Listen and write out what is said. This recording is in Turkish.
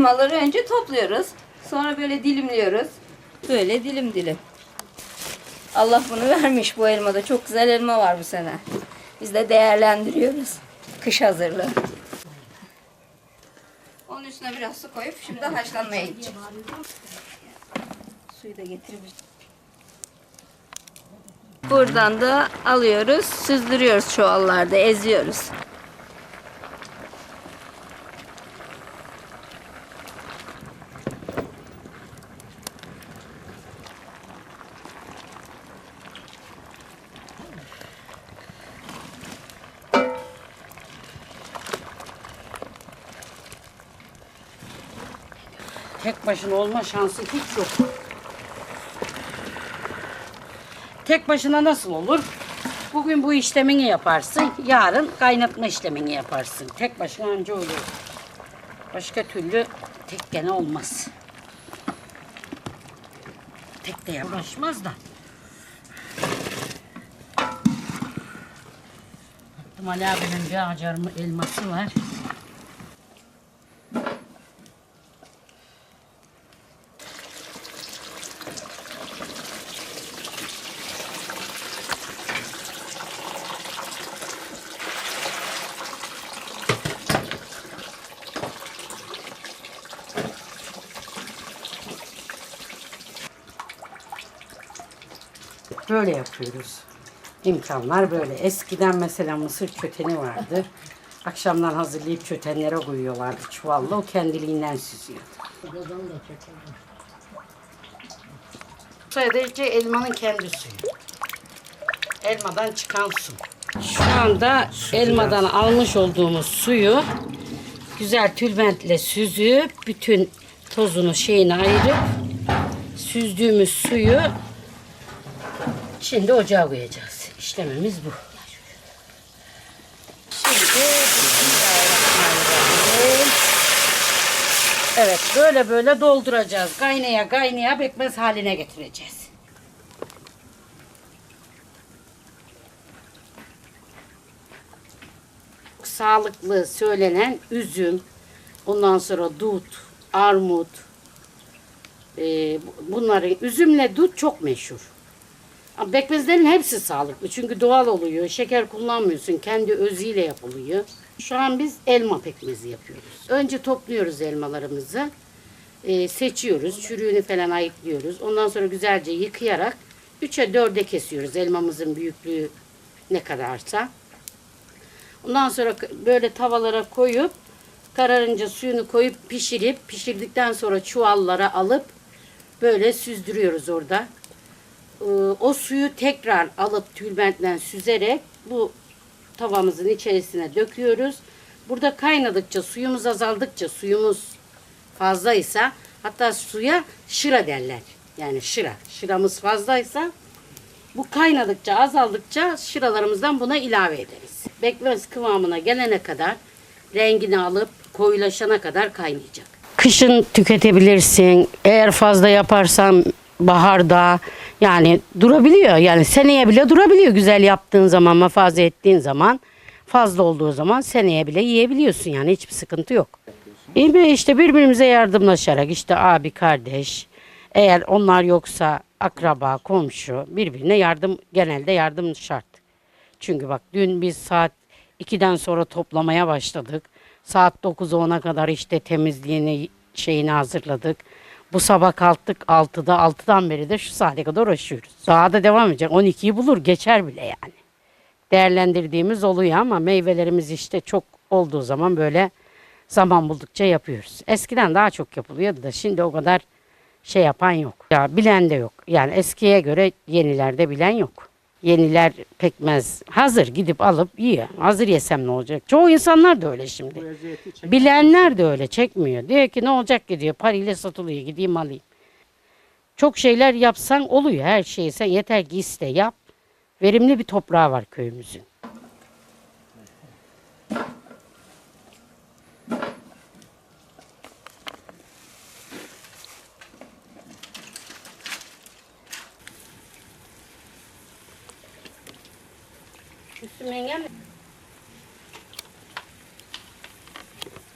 elmaları önce topluyoruz. Sonra böyle dilimliyoruz. Böyle dilim dilim. Allah bunu vermiş bu elmada. Çok güzel elma var bu sene. Biz de değerlendiriyoruz. Kış hazırlığı. Onun üstüne biraz su koyup şimdi haşlanmaya gideceğiz. Suyu da getireyim. Buradan da alıyoruz, süzdürüyoruz çuvallarda, eziyoruz. Tek başına olma şansı hiç yok. Tek başına nasıl olur? Bugün bu işlemini yaparsın, yarın kaynatma işlemini yaparsın. Tek başına önce oluyor. Başka türlü tek gene olmaz. Tek de uğraşmaz da. Baktım Ali abinin bir acarımı elması var. Böyle yapıyoruz. İmkanlar böyle. Eskiden mesela mısır çöteni vardı. Akşamdan hazırlayıp çötenlere koyuyorlardı çuvalla. O kendiliğinden süzüyordu. Sadece elmanın kendi suyu. Elmadan çıkan su. Şu anda elmadan almış olduğumuz suyu güzel tülbentle süzüp bütün tozunu şeyini ayırıp süzdüğümüz suyu Şimdi ocağa koyacağız. İşlememiz bu. Şimdi. Evet böyle böyle dolduracağız. Kaynaya kaynaya pekmez haline getireceğiz. Sağlıklı söylenen üzüm, ondan sonra dut, armut, e, bunların üzümle dut çok meşhur. Ama Pekmezlerin hepsi sağlıklı çünkü doğal oluyor. Şeker kullanmıyorsun. Kendi özüyle yapılıyor. Şu an biz elma pekmezi yapıyoruz. Önce topluyoruz elmalarımızı. Ee, seçiyoruz. Çürüğünü falan ayıklıyoruz. Ondan sonra güzelce yıkayarak 3'e 4'e kesiyoruz. Elmamızın büyüklüğü ne kadarsa. Ondan sonra böyle tavalara koyup kararınca suyunu koyup pişirip pişirdikten sonra çuvallara alıp böyle süzdürüyoruz orada. Ee, o suyu tekrar alıp tülbentle süzerek bu tavamızın içerisine döküyoruz. Burada kaynadıkça suyumuz azaldıkça suyumuz fazlaysa hatta suya şıra derler. Yani şıra. Şıramız fazlaysa bu kaynadıkça azaldıkça şıralarımızdan buna ilave ederiz. Bekmez kıvamına gelene kadar rengini alıp koyulaşana kadar kaynayacak. Kışın tüketebilirsin. Eğer fazla yaparsan baharda yani durabiliyor. Yani seneye bile durabiliyor güzel yaptığın zaman, muhafaza ettiğin zaman. Fazla olduğu zaman seneye bile yiyebiliyorsun yani hiçbir sıkıntı yok. Mi? işte birbirimize yardımlaşarak işte abi kardeş eğer onlar yoksa akraba, komşu birbirine yardım genelde yardım şart. Çünkü bak dün biz saat 2'den sonra toplamaya başladık. Saat 9'a 10'a kadar işte temizliğini şeyini hazırladık. Bu sabah kalktık 6'da 6'dan beri de şu saate kadar uğraşıyoruz. Daha da devam edecek. 12'yi bulur geçer bile yani. Değerlendirdiğimiz oluyor ama meyvelerimiz işte çok olduğu zaman böyle zaman buldukça yapıyoruz. Eskiden daha çok yapılıyordu da şimdi o kadar şey yapan yok. Ya bilen de yok. Yani eskiye göre yenilerde bilen yok. Yeniler pekmez hazır gidip alıp yiyor. Hazır yesem ne olacak? Çoğu insanlar da öyle şimdi. Bilenler de öyle çekmiyor. Diyor ki ne olacak ki diyor parayla satılıyor gideyim alayım. Çok şeyler yapsan oluyor her şeyi sen yeter ki iste yap. Verimli bir toprağı var köyümüzün. Üstüme engel